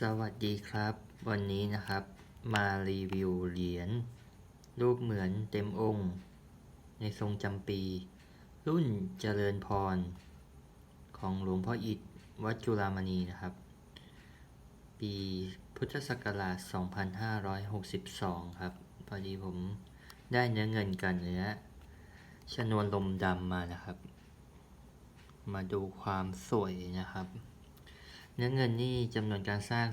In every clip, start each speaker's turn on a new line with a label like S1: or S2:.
S1: สวัสดีครับ วันนี้นะครับ มารีวิวเหรียญรูปเหมือนเต็มองค์ ในทรงจำปี รุ่นเจริญพร ของหลวงพ่ออิฐวัดจุฬามณีนะครับ ปีพุทธศักราช 2562 ครับพอดีผมได้เนื้อเงินกันเนื้อชนวนลมดำมานะครับ มาดูความสวยนะครับ เนื้อเงินนี่จำนวนการสร้าง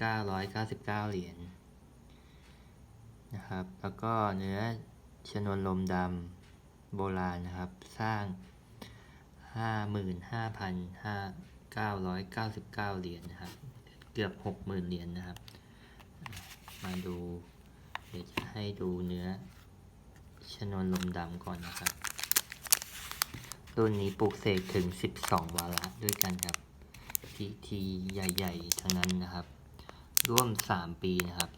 S1: 3,999 เหรียญนะครับ แล้วก็เนื้อชนวนลมดำโบราณนะครับ สร้าง 55,999 เหรียญนะครับ เกือบ 60,000 เหรียญนะครับ มาดู เดี๋ยวจะให้ดูเนื้อชนวนลมดำก่อนนะครับ รุ่นนี้ปลูกเสกถึง 12 วาระด้วยกันครับ พิธีใหญ่ๆทั้งนั้นนะครับ ร่วม 3 ปีนะครับ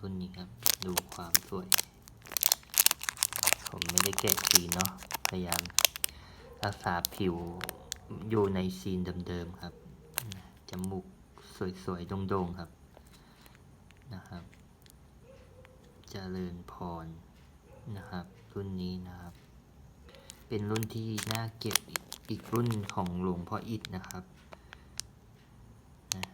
S1: รุ่นนี้ครับ ดูความสวย ผมไม่ได้แกะสีเนาะ พยายามรักษาผิวอยู่ในซีนเดิมๆครับ จมูกสวยๆโด่งๆครับ นะครับจเจริญพรนะครับ รุ่นนี้นะครับ เป็นรุ่นที่น่าเก็บอีกรุ่นของหลวงพ่ออิฐนะครับนะ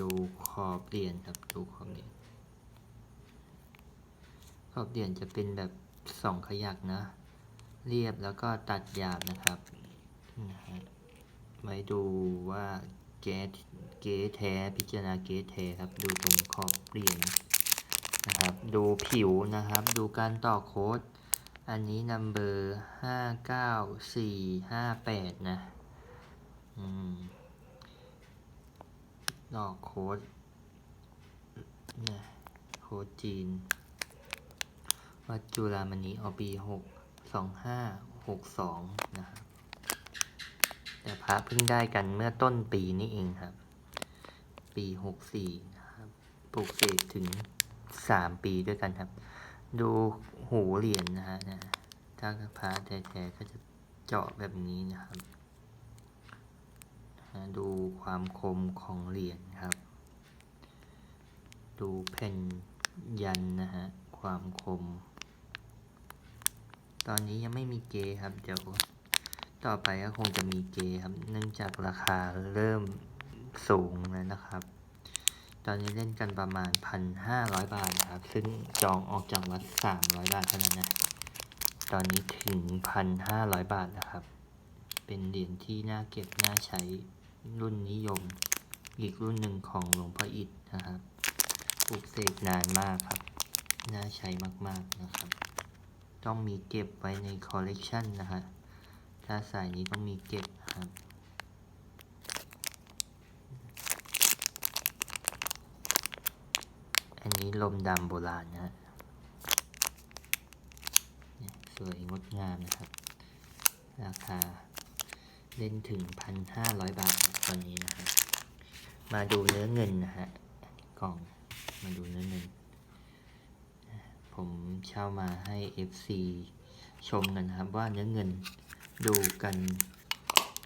S1: ดูขอบเหรียญครับดูขอบเหรียญขอบเหรียญจะเป็นแบบสองขยักนะ เรียบแล้วก็ตัดหยาบนะครับนะฮะไว้ดูว่าเกสเกสแท้พิจารณาเกสแท้ครับ ดูตรงขอบเหรียญนะครับ ดูผิวนะครับ ดูการต่อโค้ดอันนี้นัมเบอร์ห้าเก้าสี่ห้าแปดนะ อืม ดอกโค้ดนะโค้ดจีน วัดจุฬามณีอปีหกสองห้าหกสองนะครับแต่พระเพิ่งได้กันเมื่อต้นปีนี้เองครับ ปีหกสี่นะครับปลูกเสกถึงสามปีด้วยกันครับ ดูหูเหรียญนะฮะนะถ้าพระแท้ๆก็จะเจาะแบบนี้นะครับ ดูความคมของเหรียญครับ ดูแผ่นยันนะฮะ ความคม ตอนนี้ยังไม่มีเกครับ เดี๋ยวต่อไปก็คงจะมีเกครับ เนื่องจากราคาเริ่มสูงแล้วนะครับ ตอนนี้เล่นกันประมาณพันห้าร้อยบาทนะครับ ซึ่งจองออกจากวัดสามร้อยบาทเท่านั้นนะ ตอนนี้ถึงพันห้าร้อยบาทนะครับ เป็นเหรียญที่น่าเก็บน่าใช้ รุ่นนิยม อีกรุ่นหนึ่งของหลวงพ่ออิฐนะครับปลูกเสกนานมากครับ น่าใช้มากๆนะครับ ต้องมีเก็บไว้ในคอลเลกชันนะฮะถ้าสายนี้ต้องมีเก็บครับอันนี้ลมดำโบราณนะฮะสวยงดงามนะครับ ราคา เล่นถึงพันห้าร้อยบาทตอนนี้นะครับมาดูเนื้อเงินนะฮะกล่องมาดูเนื้อเงิน ผมเช่ามาให้ FC ชมกันนะครับว่าเนื้อเงินดูกัน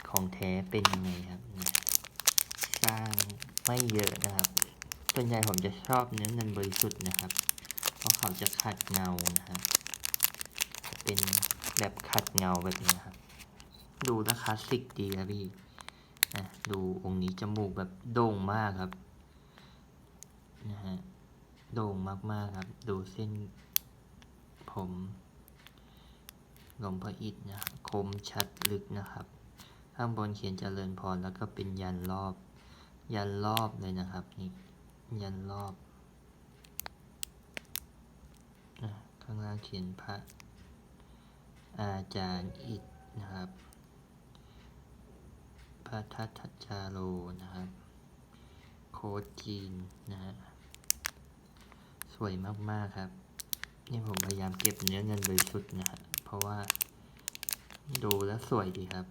S1: ของแท้เป็นยังไงครับสร้างไม่เยอะนะครับ ส่วนใหญ่ผมจะชอบเนื้อเงินบริสุทธิ์นะครับ เพราะเขาจะขัดเงานะครับจะเป็นแบบขัดเงาแบบนี้ครับ ดูแล้วคลาสสิกดีครับพี่นะดูองค์นี้จมูกแบบโด่งมากครับนะฮะโด่งมากๆครับ ดูเส้น ผมหลวงพ่ออิฐนะคมชัดลึกนะครับ ข้างบนเขียนเจริญพรแล้วก็เป็นยันรอบ ยันรอบเลยนะครับนี่ยันรอบข้างล่างเขียนพระอาจารย์อิฐนะครับ พระทัตถจาโรนะครับ โค้ดจีนนะฮะสวยมากๆครับ นี่ผมพยายามเก็บเนื้อเงินบริสุทธิ์นะฮะเพราะว่า ดูแล้วสวยดีครับ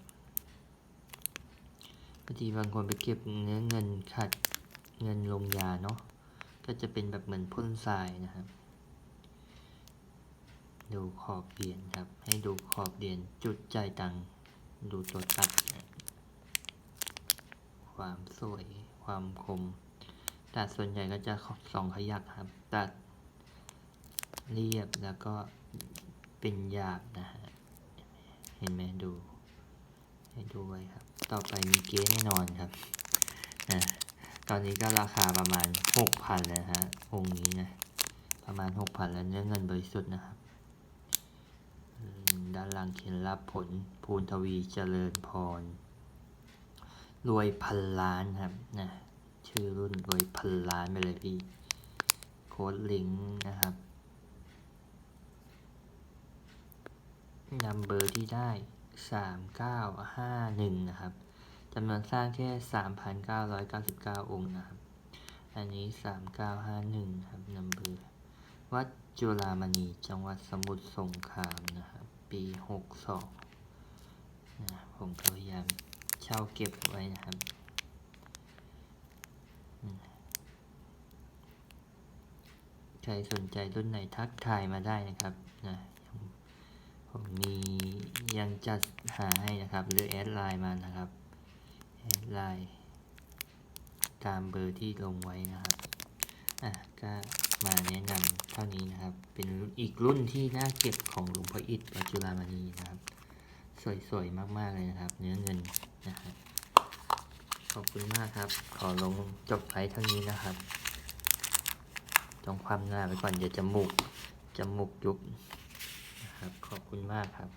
S1: บางทีบางคนไปเก็บเนื้อเงินขัดเงินลงยาเนาะก็จะเป็นแบบเหมือนพ่นทรายนะครับ ดูขอบเหรียญครับ ให้ดูขอบเหรียญจุดจ่ายตังดูตัวตัดนะ ความสวย ความคมตัดส่วนใหญ่ก็จะสองขยักครับ ตัดเรียบแล้วก็เป็นหยาบนะฮะ เห็นไหมดู ให้ดูไว้ครับ ต่อไปมีเก๊แน่นอนครับอะตอนนี้ก็ราคาประมาณหกพันแล้วฮะองค์นี้นะ ประมาณหกพันแล้วเนื้อเงินบริสุทธิ์นะครับ ด้านล่างเขียนรับผลภูนทวีเจริญพร รวยพันล้านครับนะชื่อรุ่นรวยพันล้านไปเลยพี่ โค้ดลิงก์นะครับนัมเบอร์ที่ได้สามเก้าห้าหนึ่งนะครับจำนวนสร้างแค่สามพันเก้าร้อยเก้าสิบเก้าองค์นะครับ อันนี้สามเก้าห้าหนึ่งครับนัมเบอร์วัดจุฬามณีจังหวัดสมุทรสงครามนะครับ ปีหกสองนะผมพยายาม เช่าเก็บไว้นะครับ ใครสนใจรุ่นไหนทักทายมาได้นะครับนะผมมียังจัดหาให้นะครับ หรือแอดไลน์มานะครับ แอดไลน์ตามเบอร์ที่ลงไว้นะครับ อะก็มาแนะนำเท่านี้นะครับ เป็นอีกรุ่นที่น่าเก็บของหลวงพ่ออิฐวัดจุฬามณีนะครับ สวยๆ มากๆเลยนะครับ เนื้อเงิน นะขอบคุณมากครับ ขอลงจบไว้เท่านี้นะครับจองความหน้าไปก่อนอย่าจมูกจมูกยุบนะครับ ขอบคุณมากครับ